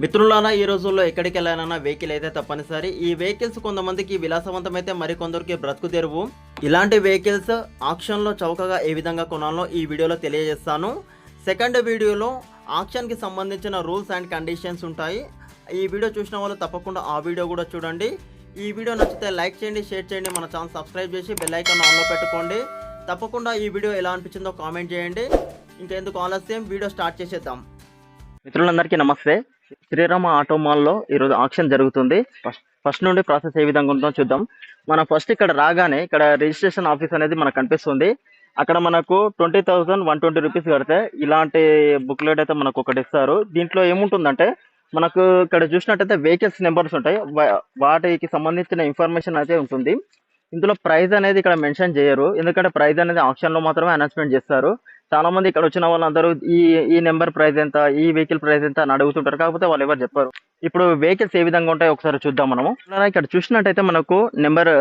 మిత్రులారా ఈ రోజుల్లో ఎక్కడికి వెళ్ళాలన్నా వెహికల్ అయితే తప్పనిసరి. ఈ వెహికల్స్ కొంతమందికి విలాసవంతమైతే మరికొందరికి బ్రతుకు తెరువు. ఇలాంటి వెహికల్స్ ఆక్షన్లో చౌకగా ఏ విధంగా కొనాలో ఈ వీడియోలో తెలియజేస్తాను. సెకండ్ వీడియోలో ఆక్షన్కి సంబంధించిన రూల్స్ అండ్ కండిషన్స్ ఉంటాయి. ఈ వీడియో చూసిన వాళ్ళు తప్పకుండా ఆ వీడియో కూడా చూడండి. ఈ వీడియో నచ్చితే లైక్ చేయండి షేర్ చేయండి మన ఛానల్ సబ్స్క్రైబ్ చేసి బెల్ ఐకాన్ ఆన్లో పెట్టుకోండి. తప్పకుండా ఈ వీడియో ఎలా అనిపించిందో కామెంట్ చేయండి. ఇంకెందుకు ఆలస్యం వీడియో స్టార్ట్ చేసేద్దాం. మిత్రులందరికీ నమస్తే. శ్రీరామ ఆటో మాల్లో ఈరోజు ఆక్షన్ జరుగుతుంది. ఫస్ట్ ఫస్ట్ నుండి ప్రాసెస్ ఏ విధంగా ఉంటుందో చూద్దాం. మనం ఫస్ట్ ఇక్కడ రాగానే ఇక్కడ రిజిస్ట్రేషన్ ఆఫీస్ అనేది మనకు కనిపిస్తుంది. అక్కడ మనకు twenty thousand one twenty rupees కడితే ఇలాంటి బుక్లెట్ అయితే మనకు ఒకటి ఇస్తారు. దీంట్లో ఏముంటుందంటే మనకు ఇక్కడ చూసినట్టయితే వెహికల్స్ నెంబర్స్ ఉంటాయి. వాటికి సంబంధించిన ఇన్ఫర్మేషన్ అయితే ఉంటుంది. ఇందులో ప్రైజ్ అనేది ఇక్కడ మెన్షన్ చేయరు. ఎందుకంటే ప్రైజ్ అనేది ఆప్షన్లో మాత్రమే అనౌన్స్మెంట్ చేస్తారు. చాలా మంది ఇక్కడ వచ్చిన వాళ్ళందరూ ఈ ఈ నెంబర్ ప్రైస్ ఎంత ఈ వెహికల్ ప్రైస్ ఎంత అని అడుగుతుంటారు. కాకపోతే వాళ్ళు ఎవరు చెప్పారు. ఇప్పుడు వెహికల్స్ ఏ విధంగా ఉంటాయో ఒకసారి చూద్దాం మనము. ఇక్కడ చూసినట్టయితే మనకు నెంబర్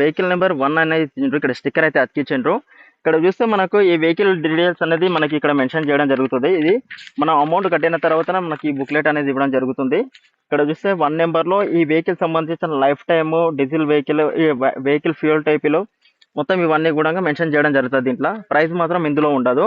వెహికల్ నెంబర్ వన్ అనేది ఇక్కడ స్టిక్కర్ అయితే అతికించారు ఇక్కడ చూస్తే మనకు ఈ వెహికల్ డీటెయిల్స్ అనేది మనకి ఇక్కడ మెన్షన్ చేయడం జరుగుతుంది. ఇది మనం అమౌంట్ కట్టిన తర్వాత మనకి ఈ బుక్లెట్ అనేది ఇవ్వడం జరుగుతుంది. ఇక్కడ చూస్తే వన్ నెంబర్లో ఈ వెహికల్ సంబంధించిన లైఫ్ టైమ్ డీజిల్ వెహికల్ ఈ వెహికల్ ఫ్యూయల్ టైప్లో మొత్తం ఇవన్నీ కూడా మెన్షన్ చేయడం జరుగుతుంది దీంట్లో. ప్రైస్ మాత్రం ఇందులో ఉండదు.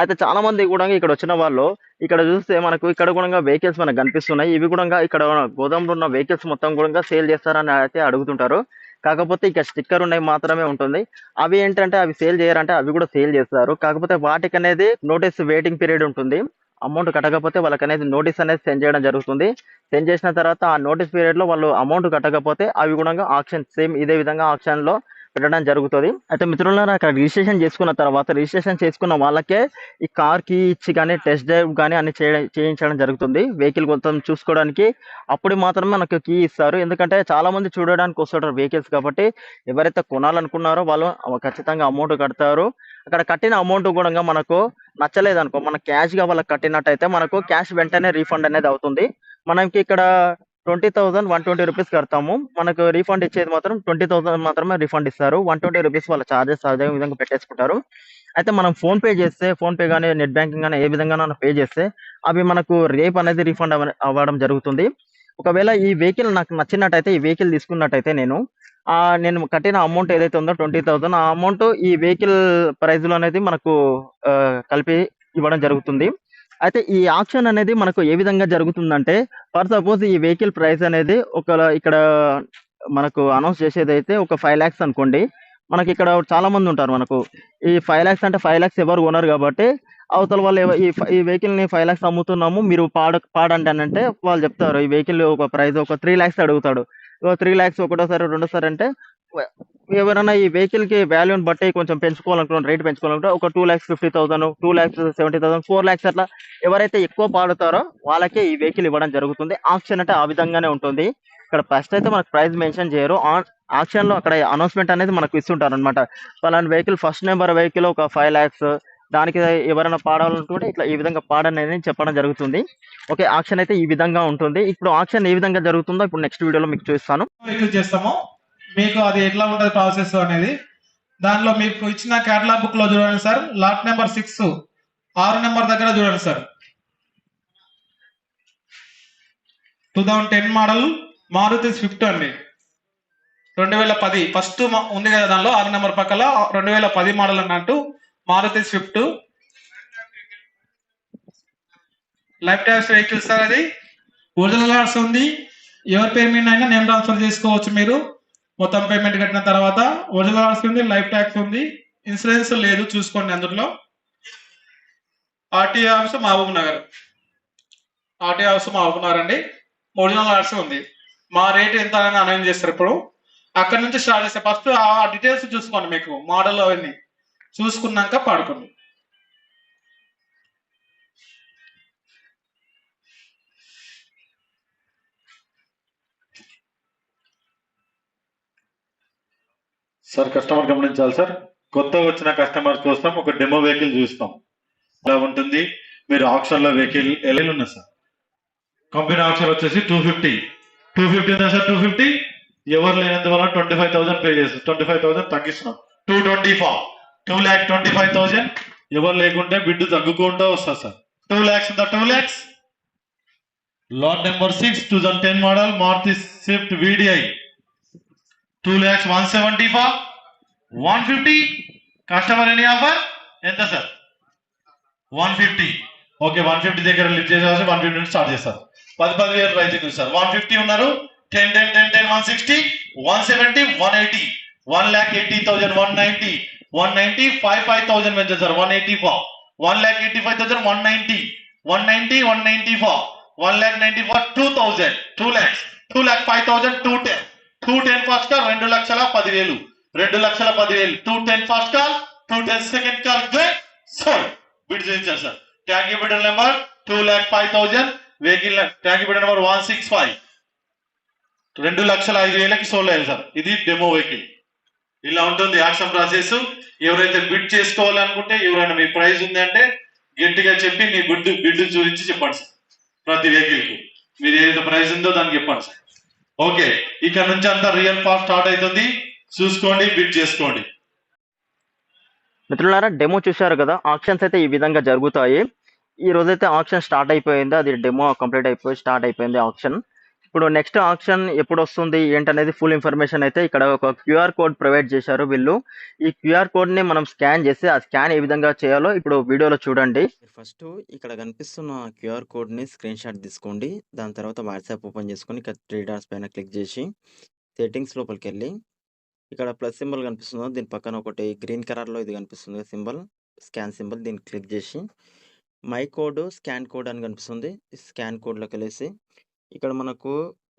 అయితే చాలా మంది కూడా ఇక్కడ వచ్చిన వాళ్ళు ఇక్కడ చూస్తే మనకు ఇక్కడ కూడా వెహికల్స్ మనకు కనిపిస్తున్నాయి. ఇవి కూడా ఇక్కడ గోదాంలో ఉన్న వెహికల్స్ మొత్తం కూడా సేల్ చేస్తారని అయితే అడుగుతుంటారు. కాకపోతే ఇక్కడ స్టిక్కర్ ఉన్నాయి మాత్రమే ఉంటుంది. అవి ఏంటంటే అవి సేల్ చేయాలంటే అవి కూడా సేల్ చేస్తారు. కాకపోతే వాటికి అనేది నోటీస్ వెయిటింగ్ పీరియడ్ ఉంటుంది. అమౌంట్ కట్టకపోతే వాళ్ళకి అనేది నోటీస్ అనేది సెండ్ చేయడం జరుగుతుంది. సెండ్ చేసిన తర్వాత ఆ నోటీస్ పీరియడ్లో వాళ్ళు అమౌంట్ కట్టకపోతే అవి కూడా ఆప్షన్ సేమ్ ఇదే విధంగా ఆప్షన్లో పెట్టడం జరుగుతుంది. అయితే మిత్రులారా అక్కడ రిజిస్ట్రేషన్ చేసుకున్న తర్వాత రిజిస్ట్రేషన్ చేసుకున్న వాళ్ళకే ఈ కార్కి ఇచ్చి కానీ టెస్ట్ డ్రైవ్ కానీ అన్ని చేయడం చేయించడం జరుగుతుంది. వెహికల్ మొత్తం చూసుకోవడానికి అప్పుడు మాత్రమే మనకు కీ ఇస్తారు. ఎందుకంటే చాలా మంది చూడడానికి వస్తుంటారు వెహికల్స్ కాబట్టి ఎవరైతే కొనాలనుకున్నారో వాళ్ళు ఖచ్చితంగా అమౌంట్ కడతారు. అక్కడ కట్టిన అమౌంట్ కూడా మనకు నచ్చలేదు అనుకో మన క్యాష్గా వాళ్ళకి కట్టినట్టయితే మనకు క్యాష్ వెంటనే రీఫండ్ అనేది అవుతుంది. మనకి ఇక్కడ twenty thousand one twenty rupees కడతాము. మనకు రీఫండ్ ఇచ్చేది మాత్రం ట్వంటీ థౌసండ్ మాత్రమే రీఫండ్ ఇస్తారు. వన్ ట్వంటీ రూపీస్ వాళ్ళ ఛార్జెస్ అదే విధంగా పెట్టేసుకుంటారు. అయితే మనం ఫోన్ పే చేస్తే ఫోన్ పే కానీ నెట్ బ్యాంకింగ్ కానీ ఏ విధంగా పే చేస్తే అవి మనకు రేపు అనేది రీఫండ్ అవ్వడం జరుగుతుంది. ఒకవేళ ఈ వెహికల్ నాకు నచ్చినట్టయితే ఈ వెహికల్ తీసుకున్నట్టయితే నేను నేను కట్టిన అమౌంట్ ఏదైతే ఉందో ట్వంటీ థౌసండ్ ఆ అమౌంట్ ఈ వెహికల్ ప్రైస్లో అనేది మనకు కలిపి ఇవ్వడం జరుగుతుంది. అయితే ఈ ఆప్షన్ అనేది మనకు ఏ విధంగా జరుగుతుందంటే ఫర్ సపోజ్ ఈ వెహికల్ ప్రైస్ అనేది ఒక ఇక్కడ మనకు అనౌన్స్ చేసేది అయితే ఒక ఫైవ్ ల్యాక్స్ అనుకోండి. మనకి ఇక్కడ చాలా మంది ఉంటారు మనకు. ఈ ఫైవ్ ల్యాక్స్ అంటే ఫైవ్ ల్యాక్స్ ఎవరు కొనరు కాబట్టి అవతల వాళ్ళు ఈ ఈ వెహికల్ని ఫైవ్ ల్యాక్స్ అమ్ముతున్నాము మీరు పాడ పాడండి అని అంటే వాళ్ళు చెప్తారు. ఈ వెహికల్ ఒక ప్రైస్ ఒక త్రీ ల్యాక్స్ అడుగుతాడు. త్రీ ల్యాక్స్ ఒకటోసారి రెండోసారి అంటే ఎవరైనా ఈ వెహికల్కి వాల్యూని బట్టి కొంచెం పెంచుకోవాలనుకున్న రేట్ పెంచుకోవాలనుకుంటే ఒక two lakhs fifty thousand two lakhs seventy thousand four lakhs అట్లా ఎవరైతే ఎక్కువ పాడుతారో వాళ్ళకే ఈ వెహికల్ ఇవ్వడం జరుగుతుంది. ఆప్షన్ అంటే ఆ విధంగానే ఉంటుంది. ఇక్కడ ఫస్ట్ అయితే మనకు ప్రైస్ మెన్షన్ చేయరు. ఆప్షన్లో అక్కడ అనౌన్స్మెంట్ అనేది మనకు ఇస్తుంటారు అనమాట పలానా వెహికల్ ఫస్ట్ నెంబర్ వెహికల్ ఒక ఫైవ్ ల్యాక్స్ దానికి ఎవరైనా పాడాలనుకుంటే ఇట్లా ఈ విధంగా పాడనేది అనేది చెప్పడం జరుగుతుంది. ఓకే ఆప్షన్ అయితే ఈ విధంగా ఉంటుంది. ఇప్పుడు ఆప్షన్ ఏ విధంగా జరుగుతుందో ఇప్పుడు నెక్స్ట్ వీడియోలో మీకు చూస్తాను చేస్తాము. మీకు అది ఎట్లా ఉంటుంది ప్రాసెస్ అనేది? దానిలో మీకు ఇచ్చిన కేటలాగ్ బుక్లో చూడండి సార్. లాట్ నెంబర్ సిక్స్ ఆరు నెంబర్ దగ్గర చూడండి sir. Two thousand ten model Maruti Swift అండి. రెండు వేల పది ఫస్ట్ ఉంది కదా దానిలో ఆరు నెంబర్ పక్కల రెండు వేల పది మోడల్ అన్నట్టు Maruti Swift life tax vehicle sir అది. ఒరిజినల్ కార్డ్స్ ఉంది. ఎవరి పేరు మీద అయినా నేమ్ ట్రాన్స్ఫర్ చేసుకోవచ్చు మీరు. మొత్తం పేమెంట్ కట్టిన తర్వాత ఒరిజినల్ కార్డ్స్ ఉంది లైఫ్ ట్యాక్స్ ఉంది. ఇన్సూరెన్స్ లేదు చూసుకోండి అందులో. RTO office Mahabubnagar. RTO office Mahabubnagar అండి. ఒరిజినల్ కార్డ్స్ ఉంది. మా రేట్ ఎంత అని అనౌన్స్ చేస్తారు ఇప్పుడు. అక్కడ నుంచి స్టార్ట్ చేస్తే ఫస్ట్ ఆ డీటెయిల్స్ చూసుకోండి మీకు మోడల్ అవన్నీ. చూసుకున్నాక పాడుకోండి సార్ కస్టమర్ గమనించాలి సార్. కొత్తగా వచ్చిన కస్టమర్ కోసం ఒక డెమో వెహికల్ చూస్తాం. ఎలా ఉంటుంది. మీరు ఆప్షన్లో వెహికల్ ఎలా ఉన్నా సార్. కంపెనీ ఆప్షన్ వచ్చేసి టూ ఫిఫ్టీ టూ ఫిఫ్టీ ఉందా సార్? టూ ఫిఫ్టీ ఎవరు లేనందువల్ల ట్వంటీ ఫైవ్ థౌసండ్ పే చేస్తారు. Twenty five thousand తగ్గిస్తున్నాం. Two twenty four two lakh twenty five thousand ఎవరు లేకుంటే బిడ్డు తగ్గుకుంటూ వస్తారు సార్. టూ ల్యాక్స్ ఉందా? Two lakhs lot number six two thousand ten model Maruti Swift VDI two lakhs one seventy four one fifty customer any offer ఎంత sir one fifty okay one fifty దగ్గర lift చేసేసి one fifty నుంచి start చేస్తారు. పది పది వేలు pricing ఉంది sir one fifty ఉన్నారు. Ten ten ten ten one sixty one seventy one eighty one lakh eighty thousand one ninety one ninety five five thousand పెంచారు sir one eighty four one lakh eighty five thousand one ninety one ninety one ninety four one lakh ninety four two thousand two lakhs two lakh five thousand two ten two ten first call రెండు లక్షల పదివేలు. రెండు లక్షల పదివేలు. Two ten first call two ten second call. Great bid చేయించారు sir tank bidder number two lakh five thousand vehicle tank bidder number one six five రెండు లక్షల ఐదు వేలకి సోల్ అయ్యారు సార్ ఇది డెమో వెహికల్ ఇలా ఉంటుంది యాక్షన్ ప్రాసెస్. ఎవరైతే బిడ్ చేసుకోవాలనుకుంటే ఎవరైనా మీ ప్రైస్ ఉంది అంటే గట్టిగా చెప్పి మీ బిడ్ బిడ్ చూపించి చెప్పండి సార్ ప్రతి వెహికల్కు మీరు ఏదైతే ప్రైస్ ఉందో దానికి చెప్పండి సార్ ఓకే ఇక్కడ నుంచి అంతా రియల్ పార్ట్ స్టార్ట్ అవుతుంది. చూసుకోండి బిట్ చేసుకోండి. మిత్రులారా డెమో చూశారు కదా ఆప్షన్స్ అయితే ఈ విధంగా జరుగుతాయి. ఈ రోజైతే ఆప్షన్ స్టార్ట్ అయిపోయింది అది డెమో కంప్లీట్ అయిపోయి స్టార్ట్ అయిపోయింది ఆప్షన్ ఇప్పుడు నెక్స్ట్ ఆప్షన్ ఎప్పుడు వస్తుంది ఏంటనేది ఫుల్ ఇన్ఫర్మేషన్ అయితే ఇక్కడ ఒక క్యూఆర్ కోడ్ ప్రొవైడ్ చేశారు వీళ్ళు. ఈ క్యూఆర్ కోడ్ని మనం స్కాన్ చేసి ఆ స్కాన్ ఏ విధంగా చేయాలో ఇప్పుడు వీడియోలో చూడండి. ఫస్ట్ ఇక్కడ కనిపిస్తున్న క్యూఆర్ కోడ్ని స్క్రీన్ షాట్ తీసుకోండి. దాని తర్వాత వాట్సాప్ ఓపెన్ చేసుకొని ఇక్కడ త్రీ డాట్స్ పైన క్లిక్ చేసి సెట్టింగ్స్ లోపలికి వెళ్ళి ఇక్కడ ప్లస్ సింబల్ కనిపిస్తుంది. దీని పక్కన ఒకటి గ్రీన్ కలర్లో ఇది కనిపిస్తుంది. సింబల్ స్కాన్ సింబల్ దీన్ని క్లిక్ చేసి మై కోడ్ స్కాన్ కోడ్ అని కనిపిస్తుంది. ఈ స్కాన్ కోడ్లోకి వెళ్ళేసి ఇక్కడ మనకు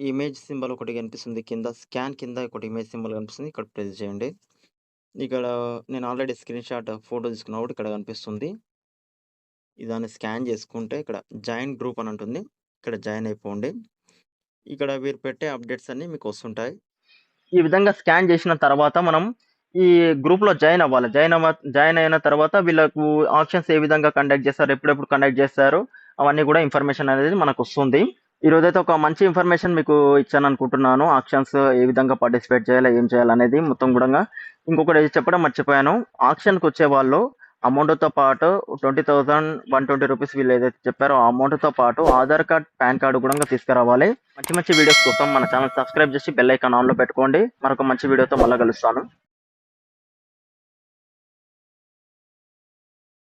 ఇమేజ్ సింబల్ ఒకటి కనిపిస్తుంది. కింద స్కాన్ కింద ఒకటి ఇమేజ్ సింబల్ కనిపిస్తుంది. ఇక్కడ ప్రెస్ చేయండి. ఇక్కడ నేను ఆల్రెడీ స్క్రీన్ షాట్ ఫోటో తీసుకున్నప్పుడు ఇక్కడ కనిపిస్తుంది. దాన్ని స్కాన్ చేసుకుంటే ఇక్కడ జాయిన్ గ్రూప్ అని ఉంటుంది ఇక్కడ జాయిన్ అయిపోండి. ఇక్కడ వీరు పెట్టే అప్డేట్స్ అన్నీ మీకు వస్తుంటాయి. ఈ విధంగా స్కాన్ చేసిన తర్వాత మనం ఈ గ్రూప్లో జాయిన్ అవ్వాలి. జాయిన్ అవ్వ జాయిన్ అయిన తర్వాత వీళ్ళకు ఆప్షన్స్ ఏ విధంగా కండక్ట్ చేస్తారు ఎప్పుడెప్పుడు కండక్ట్ చేస్తారు అవన్నీ కూడా ఇన్ఫర్మేషన్ అనేది మనకు వస్తుంది. ఈరోజైతే ఒక మంచి ఇన్ఫర్మేషన్ మీకు ఇచ్చాను అనుకుంటున్నాను ఆప్షన్స్ ఏ విధంగా పార్టిసిపేట్ చేయాలి ఏం చేయాలనేది మొత్తం కూడా ఇంకొకటి చెప్పడం మర్చిపోయాను. ఆప్షన్కి వచ్చే వాళ్ళు అమౌంట్తో పాటు twenty thousand one twenty rupees వీళ్ళు ఏదైతే చెప్పారో ఆ అమౌంట్తో పాటు ఆధార్ కార్డ్ పాన్ కార్డు కూడా తీసుకురావాలి. మంచి మంచి వీడియోస్ కోసం మన ఛానల్ సబ్స్క్రైబ్ చేసి బెల్ ఐకాన్ ఆన్లో పెట్టుకోండి. మరొక మంచి వీడియోతో మళ్ళీ కలుస్తాను.